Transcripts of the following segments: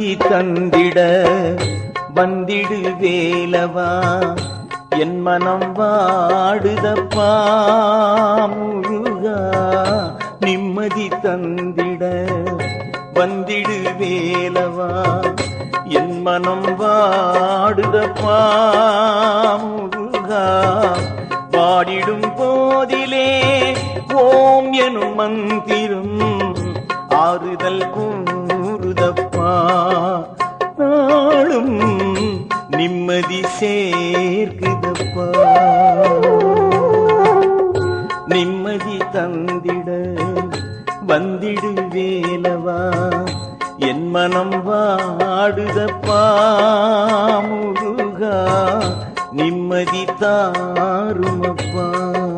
தந்திட வந்திடு வேலவா என் மனம் வாடுதப்பா முழுகா நிம்மதி தந்திட வந்திடு வேலவா என் மனம் வாடுதப்பா முழுகா. வாடிடும் போதிலே ஓம் எனும் மந்திரம் ஆறுதல் கூ நாளும் நிம்மதி சேர்க்குதப்பா. நிம்மதி தந்திட வந்திடு வேலவா. என் மனம் வாடுதப்பா முருகா. நிம்மதி தாருமப்பா.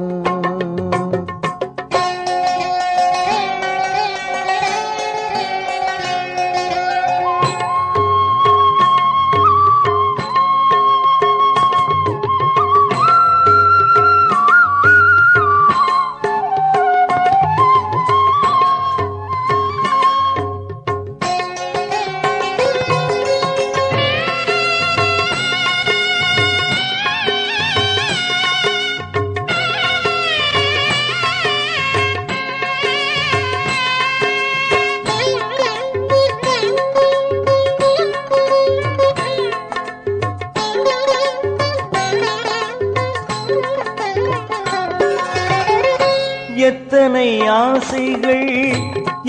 எத்தனை ஆசைகள்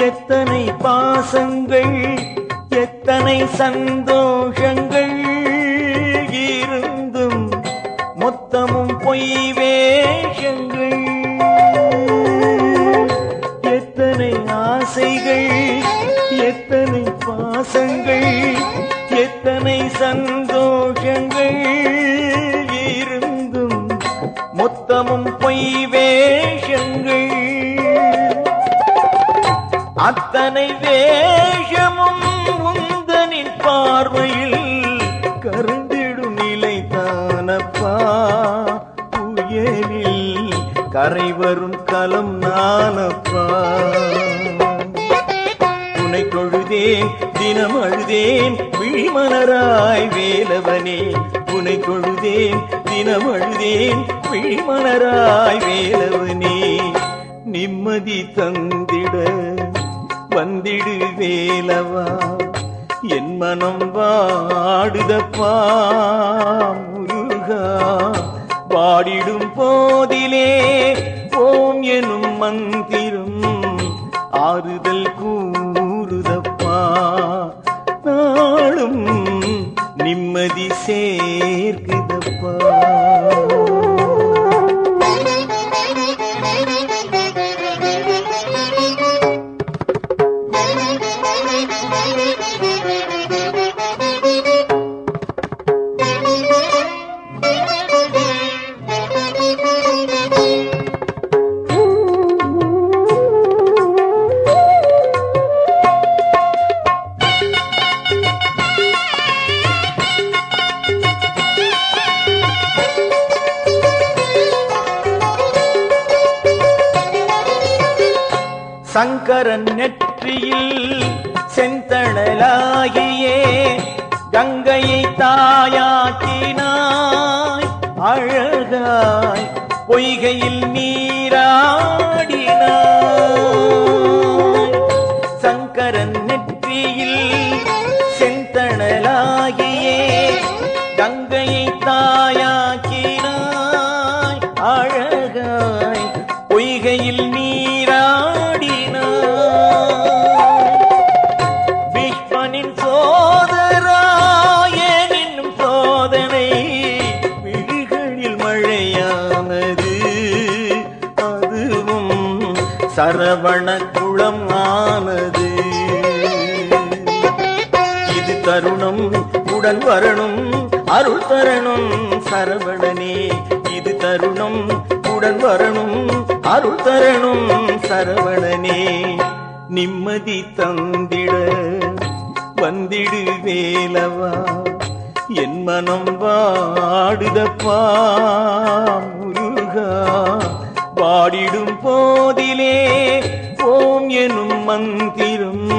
எத்தனை பாசங்கள் எத்தனை சந்தோஷங்கள் இருந்தும் மொத்தமும் பொய் வேஷங்கள் எத்தனை ஆசைகள் எத்தனை பாசங்கள் எத்தனை சந்தோஷங்கள் இருந்தும் மொத்தமும் பொய் அத்தனை வேஷமும் உந்தனின் பார்வையில் கருந்திடும் நிலை தானப்பா புயலில் கரை வரும் கலம் நானப்பா. உனை தொழுதேன் தினம் அழுதேன் விழிமலராய் வேலவனே. உனை தொழுதேன் தினம் அழுதேன் விழிமலராய் வேலவனே. நிம்மதி தந்திட வந்திடு வேலவா என் மனம் வாடுதப்பா முருகா. பாடிடும் போதிலே ஓம் எனும் மந்திரம் ஆறுதல் கூறுதப்பா. நாளும் நிம்மதி சேர்க்குதப்பா. சங்கரன் நெற்றியில் செந்தணலாகியே கங்கையை தாயாக்கினாய் அழகாய் பொய்கையில் நீராடினாய். சங்கரன் நெற்றியில் செந்தணலாகியே கங்கையை தாயாக்கினாய் அழகாய் பொய்கையில் சரவண குளம் ஆனது. இது தருணம் உடன் வரணும் அருள் தரணும் சரவணனே. இது தருணம் உடன் வரணும் அருள் தரணும் சரவணனே. நிம்மதி தந்திட வந்திடு வேலவா. என் மனம் வாடுதப்பா முருகா. பாடிடும் போதிலே ஓம் எனும் மந்திரம்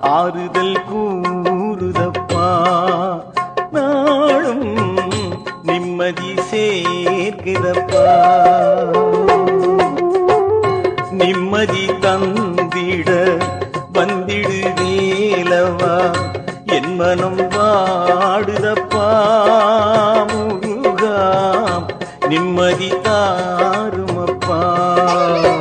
ஆறுதல் கூறுதப்பா. நாளும் நிம்மதி சேர்க்கிறப்பா. நிம்மதி தந்திட வந்திடு வேலவா. என் மனம் வாடுதப்பா முருகா. நிம்மதி தாரும் Oh.